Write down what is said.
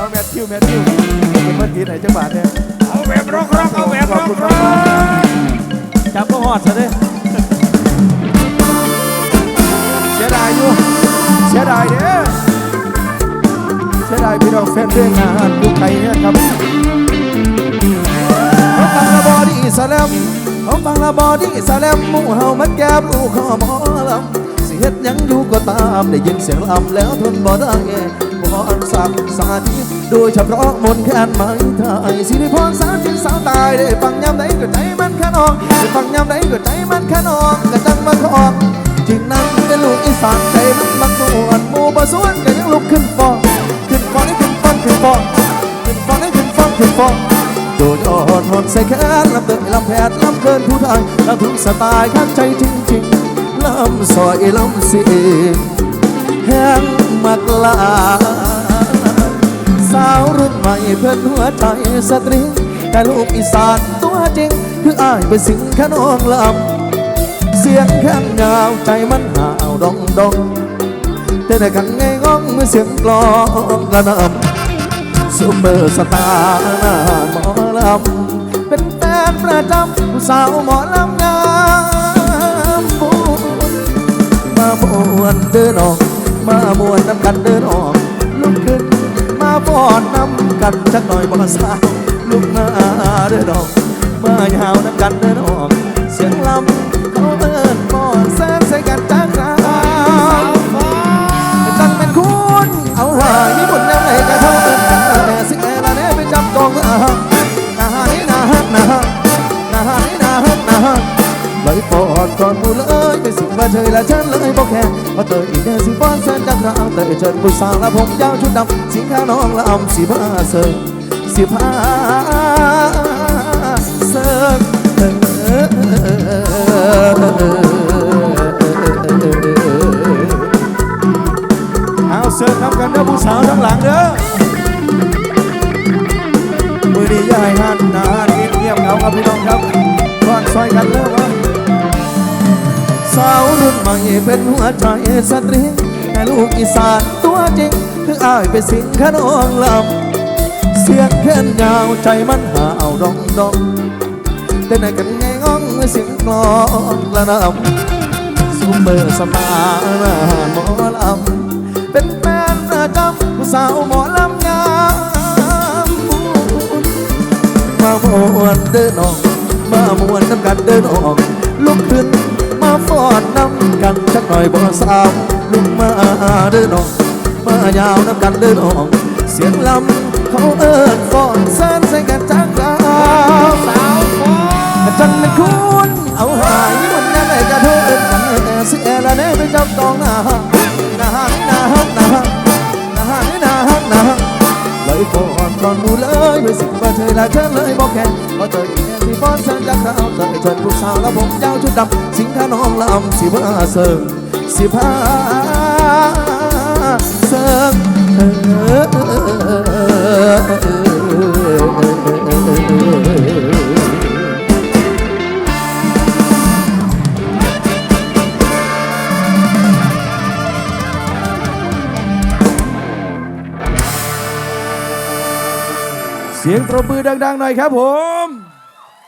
เอาแมทธิวแมทธิวเป็นเมื่อกี้ไหนจังหวัดเนี่ยเอาแบบร็อกร็อกเอาแบบขร็อบอกคุณร็มาอกกจับก็หอดซะเด้เสียดายอยู่เสียดายเด้อเสียดายพี่น้องแฟนเพลงงานดูไทยเนี่ยครับเขาฟังละบอดี้สแลมเขาฟังละบอดี้สแลมหมู่เฮามันแก้มลูกเขาหมอลำสิเฮ็ดหยังอยู่ก็ตามได้ยินเสียงลำแล้วทนบ่ได้บ่อัน สาธิตโดยเฉพาะมนต์แคนไม้ไทยสิริพรสาวจิตสาวตายได้ฟังยามใดก็ใจมันแค่นองได้ฟังยามใดก็ใจมันแค่นองก็จังมาคองจึงนั่งเป็นลูกอีสานใจมันมักมวนหมู่บ่สวนก็ยังลุกขึ้นฟ้องขึ้นฟ้องให้ขึ้นฟ้องขึ้นฟ้องขึ้นฟ้องให้ขึ้นฟ้องขึ้นฟ้องโดยอ่อนหอนใส่แขนลำเดินลำแผดลำเกินผู้ไทยลำทุกสไตล์ข้างใจจริงๆลำซอยลำเสียงแห้งมากลา เพื่อนหัวใจสตรี แต่ลูกอีสานตัวจริง คืออ้ายเป็นสิงขนองลำเสียงแข้งยาวใจมันหาวดองดองแต่ในขังไงง้องเมื่อเสียงกลองกระนำซูเปอร์สตาร์หมอลำเป็นแฟนประจำผู้สาวหมอลำงามบุญมามวนเดินออก มามวนน้ำกันเดินออกลุกขึ้นมาฟอนน้ำ กันจักหน่อยบ่สาวลุกมาเดินออกมายาวน้ำกันเดินออกเสียงลำเขาเอิ้นมอนแสนใส่กันจักราวจังเป็นคุณเอาหายมีบุญยังไงก็เท่าเอิ้นกันแต่สิเอละเน่ไปจำกองอาหารนาหานี่นาฮักนาฮักนา ปอดก่อนมูเลยไปสิว่าเธอและฉันเลยบอกแค่พอเตยอีเดสิฟ้อนเส้นจากราเตยเชิญผู้สาวและผมยาวชุดดำสีขาวน้องละอำสีผ้าเสิร์สีผ้าเสิร์เอาเสิร์ฟทำกันเด้อผู้สาวทั้งหลังเด้อมือดียาให้หันหนาหันเงียบเงาครับพี่น้องครับก่อนซอยกันเริ่มว่าสาวรุ่นใหม่เป็นหัวใจสตรีแต่ลูกอีสานตัวจริง คืออ้ายเป็นสิงขนองลำเสียงแค้นยาวใจมันหาวดองดองแต่ไหนกันไงง้องเสียงกลองละนำซูเปอร์สตาร์หมอลำเป็นแฟนประจำผู้สาวหมอลำงามมามวนเดินออก มามวนน้ำกันเดินออกลุกขึ้น ฟอดน้ำกันชักหน่อยบ่สาวลุกมาเดินออกมายาวน้ำกันเดินออก เสียงลำเขาเอิญฟอดเส้นใส่กันจักราวสาวฟอดจังนั้นคุณเอาหายวันนั้นไอ้กระโดดกันแต่เสียละแน่ไม่จับตองหน้าหน้าหน้าหน้าหน้าหน้าหน้าเลยฟอดตอนมูเลยไม่สิว่าเธอละเธอเลยบอกแค่ว่าเธอ สิฟอนเส้นจากเราเธอเชิญผู้สาวแล้วผมยาวชุดดำสิงขาน้องลำสิผ้าเสิร์ฟสิผ้าเสิร์ฟเสียงปรบมือดังๆหน่อยครับผม